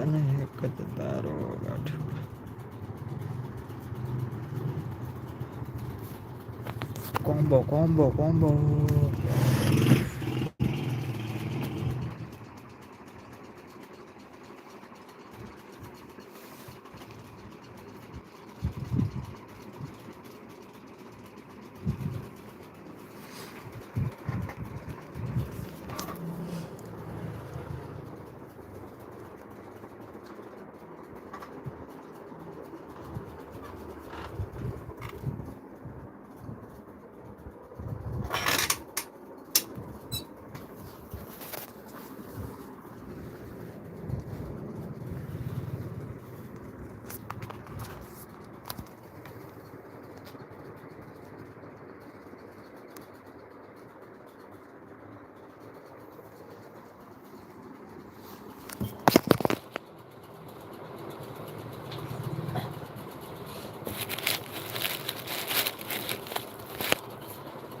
તને જ તારો ગાંઠ કોમ્બો કોમ્બો કોમ્બો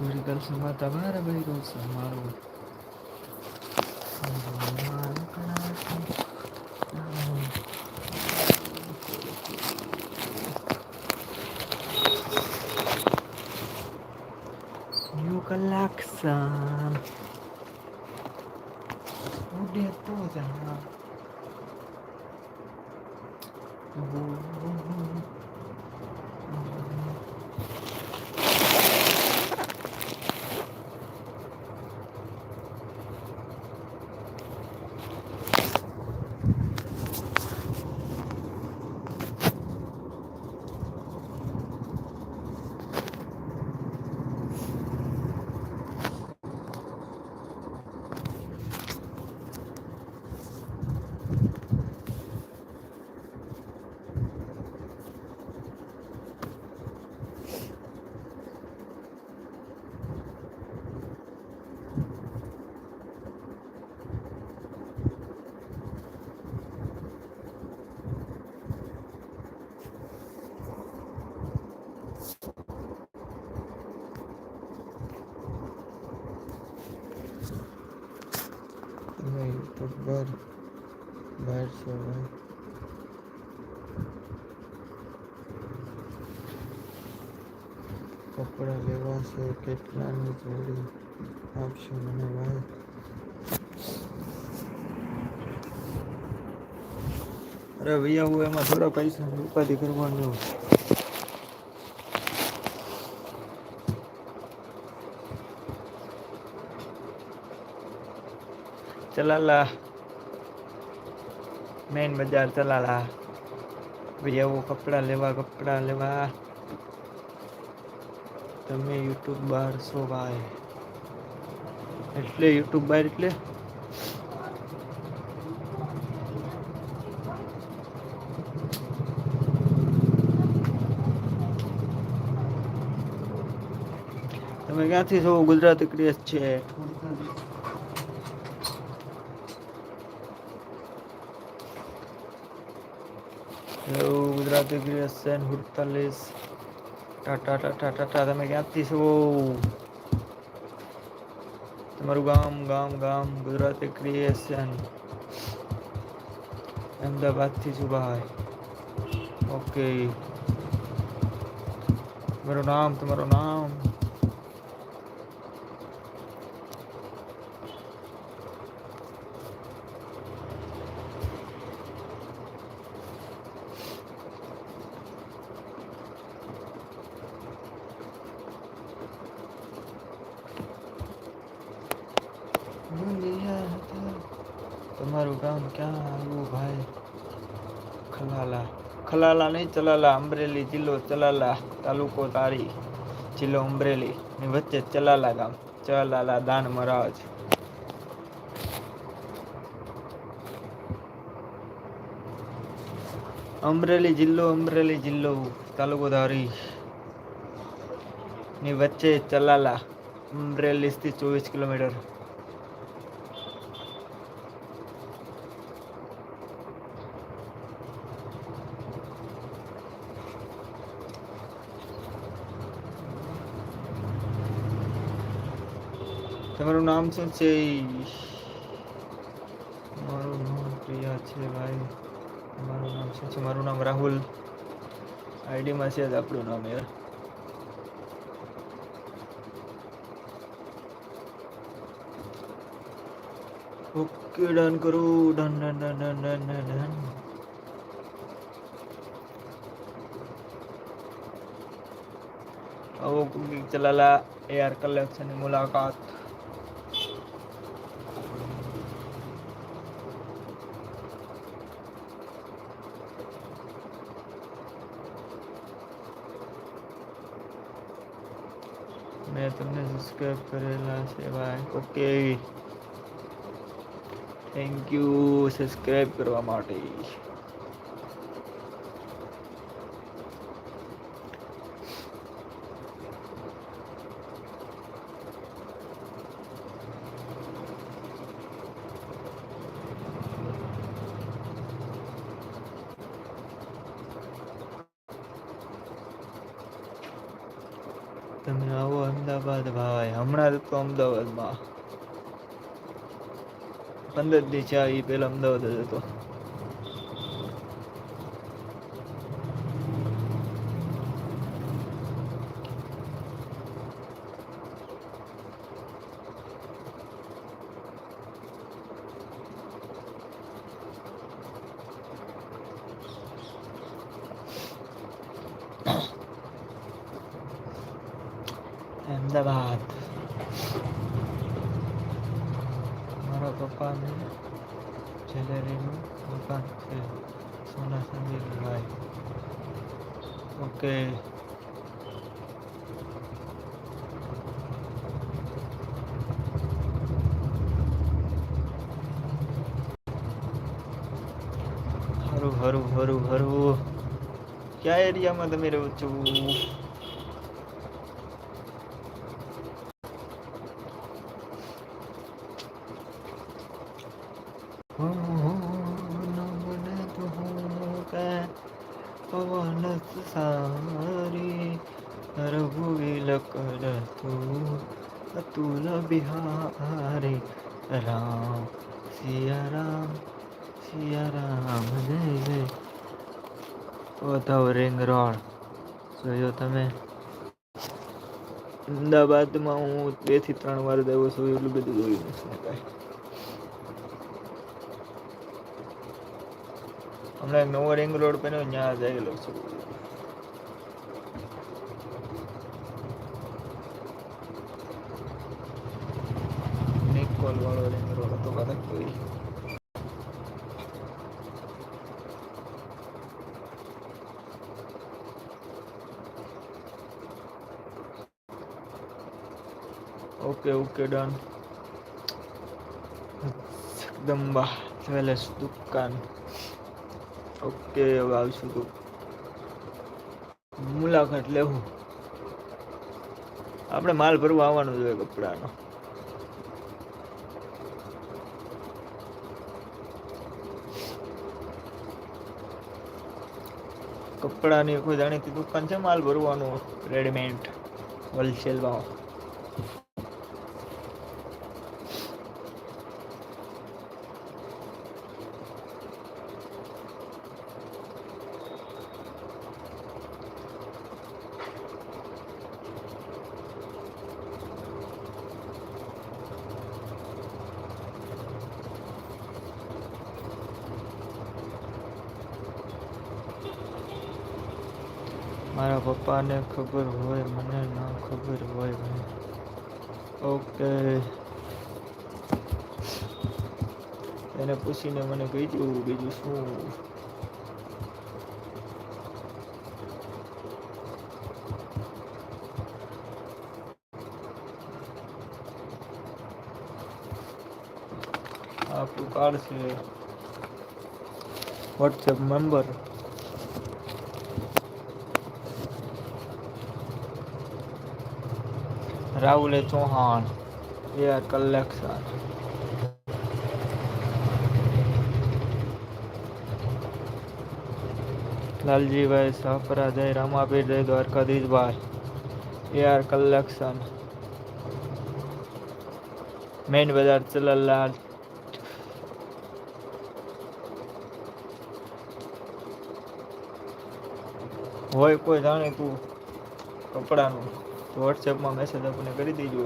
ईश्वरी समा तबार Bhairav समारो Yukalaksan Udah tuh jangan તમે યુટ્યુબર બહાર છો ભાઈ કપડાં લેવા છે કેટલાની જોડી આપશો મને ભાઈ અરે ભૈયા હું એમાં થોડા પૈસા ઉપાધિ કરવાનું ચલાલા મેન બજાર ચલાલા ભૈયા કપડાં લેવા કપડાં લેવા તમે યુટ્યુબ બહાર છો ભાઈ એટલે યુટ્યુબ બહાર એટલે તમે ક્યાંથી છો ગુજરાતી ક્રેઝ છે હેલો ગુજરાતી ક્રિએશન હુડતાલીસ. ટાટા ટાટા ટાટા તમે ક્યાંથી છો? તમારું ગામ ગામ ગામ, ગુજરાતી ક્રિએશન અમદાવાદથી છું ભાઈ. ઓકે તમારું નામ તમારું નામ? તમારું ગામ ક્યાં આવ્યું ભાઈ ખલાલા ખલાલા નહીં ચલાલા અમરેલી જિલ્લો ચલાલા તાલુકો તારી જિલ્લો અમરેલી ની વચ્ચે ચલાલા ગામ ચલાલા દાન મહારાજ અમરેલી જિલ્લો અમરેલી જિલ્લો તાલુકો ધારી ની વચ્ચે ચલાલા અમરેલી થી ચોવીસ કિલોમીટર તમારું નામ શું છે? મારું નામ પ્રિયા છે ભાઈ. મારું નામ શું છે? મારું નામ રાહુલ. આઈડીમાં છે જ આપણું નામ યાર. ઓકે ડન કરું. Done done done done done done આવો કુકિંગ ચલાલા એઆર કલેક્શનની મુલાકાત. તમને સબસ્ક્રાઇબ કરેલા છે ભાઈ ઓકે થેન્ક યુ સબસ્ક્રાઇબ કરવા માટે તમે આવો અમદાવાદ ભાઈ હમણાં તો અમદાવાદમાં. પંદર દી છે એ પેલા અમદાવાદ જ હતો. અમદાવાદ મારા પપ્પાને જ્વેલરીનું દુકાન છે સોના સંદીપ ભાઈ ઓકે હરું હરું હરું હરું કયા એરિયામાં તમે રહો છો બિહારી રામ સિયા રામ સિયા રામ જય જય વધાવ રિંગ રોડ જોયો તમે અમદાવાદમાં હું બેથી ત્રણ વાર જ છું એટલું બધું જોયું નથી હમણાં નવો રિંગ રોડ બન્યો ત્યાં જયેલો છું વાળો રિંગ રોડ હતો કદાચ કોઈ okay okay done Jagdamba jewellers દુકાન. ઓકે હવે આવશું તો મુલાકાત લેવું. આપણે માલ ભરવા આવવાનું જોઈએ કપડાનો. કપડાની કોઈ જાણીતી દુકાન છે? માલ ભરવાનું રેડીમેડ હોલસેલમાં મારા પપ્પાને ખબર હોય, મને ના ખબર હોય ઓકે. એને પૂછીને મને કહી દઉં બીજું શું. આપણું કાર્ડ છે. WhatsApp number Rahul Chauhan AR collection. Laljibhai Sapara, જય રામાપીર, જય દ્વારકાધીશભાઈ. AR collection. મેન બજાર ચલલાલ. હોય કોઈ જાણીતું કપડાનું. વોટ્સએપમાં મેસેજ આપણને કરી દેજો.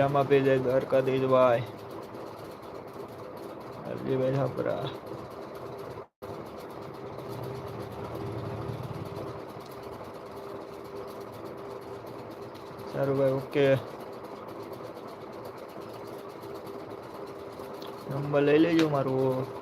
રામાપીર જય દ્વારકાધીશભાઈ લાલજીભાઈ છાપરા સારું ભાઈ, ઓકે. નંબર લઈ લેજો મારું.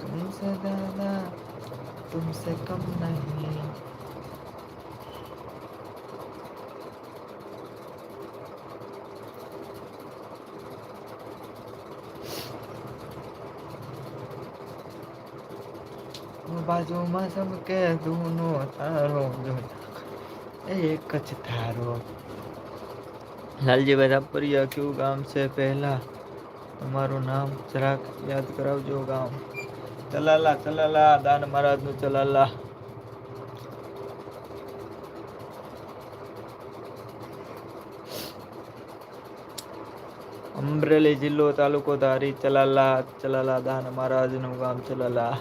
तुमसे ज़्यादा तुमसे कम नहीं બાજુમાં સબકે દૂનો તારો જો એક જ તારો લાલજીભાઈ રાપરિયા કયું ગામ છે પહેલા તમારું નામ જરાક યાદ કરાવજો ગામ ચલાલા ચલાલા, દાન મહારાજનું ચલાલા. અમરેલી જિલ્લો તાલુકો ધારી ચલાલા ચલાલા, દાન મહારાજનું ગામ ચલાલા.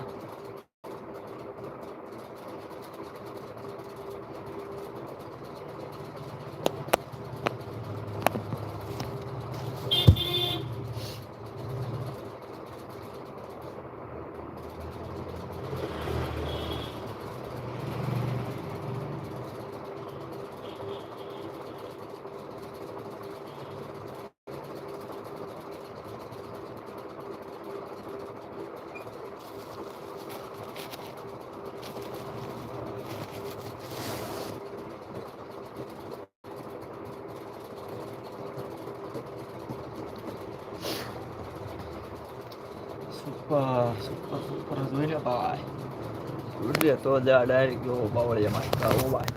તો જા ડાયરેક્ટ જો બાવળિયામાં આવો ભાઈ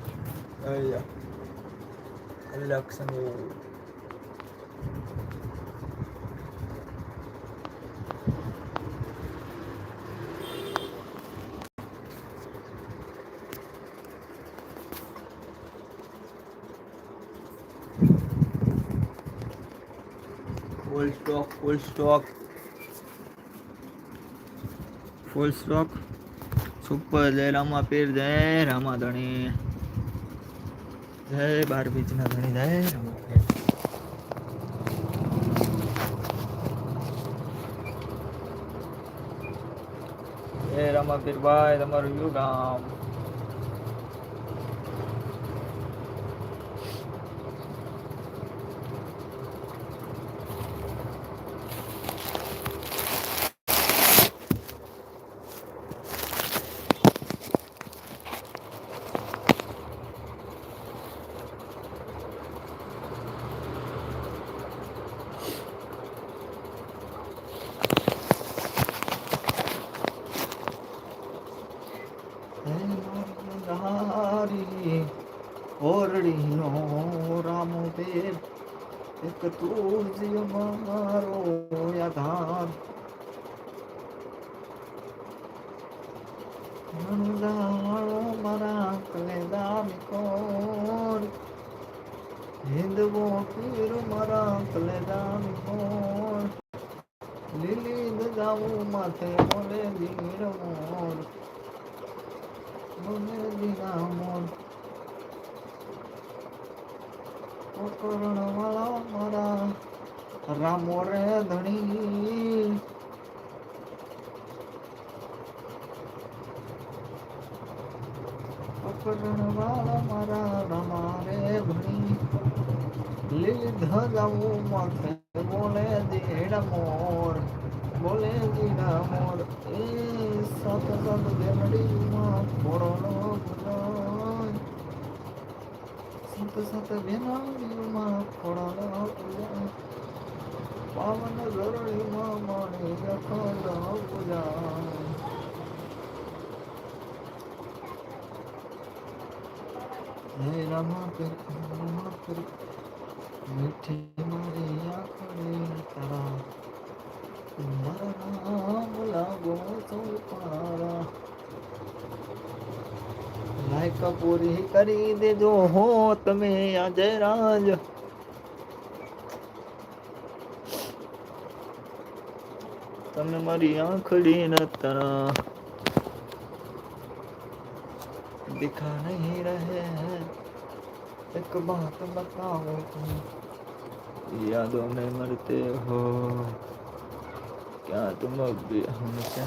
અહીંયા collection full stock full stock full stock super જય રામા પીર, જય રામા ધણી. જય બાર બીજના ધણી, જય રામા પીર. જય રામા તમારું યુ ગામ. ઓરડીનો રામ દેવ એક તું જ મારો આધાર મંદાવાળો મારા કલેદાર કોર, હિંદવો પીર મારા કલેદાર કોર. લીલી ગજાવું માથે મોર બોલે દીના મોર પ્રકરણ વાળા મારા રામો રે ધણી. પ્રકરણ વાળા મારા રમા રે ભણી લીલી ધજાઓ માથે બોલે દેડા મોર, બોલે દેડા મોર. એ સત સત દેવડી માં થોડો સત સત બેનડીમાં ફોડો ગુજાય પાવન ધરણીમાં માણી અખંડ પૂજા હે રામા પીર રામા પીર મીઠી મારી પૂરી કરી દેજો હો તમે આજે રાજ તમે મારી આંખડી ન તરા दिखा नहीं रहे हैं एक बात बताओ तुम यादों में मरते हो क्या तुम अब भी हमसे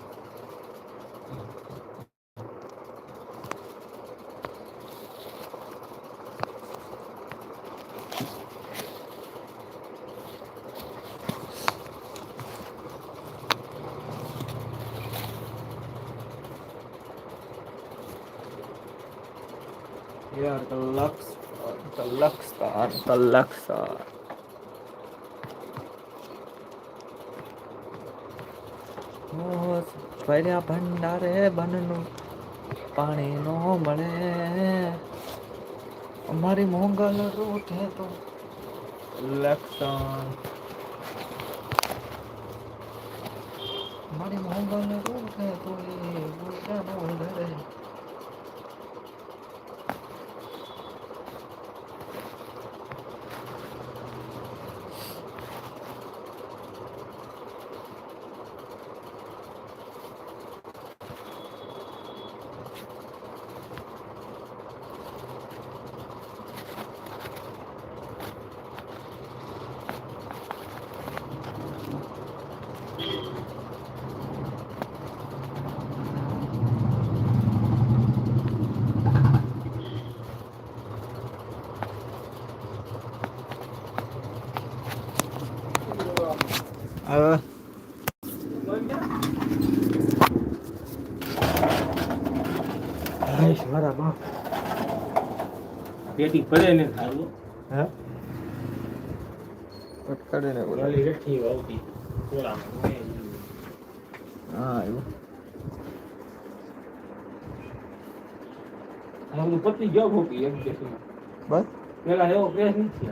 यार कलेक्शन गाम पहला यार कलक्स कलक्स्तान कलक्स्तान ફર્યા ભંડારે બનનું પાણી નો મળે અમારી મોંગલ રૂઠે તો લક્ષણ મારી મોંગલ રૂઠે તો હવે પેટી પડે ને થાળું હે? પટકાડીને બોલા ઓલી રેઠી વાવતી ટોળામાં હા આવ્યો હું પતી ગયો ભોપી એમ દેશમાં બસ. પેલા એવો કેસ નથી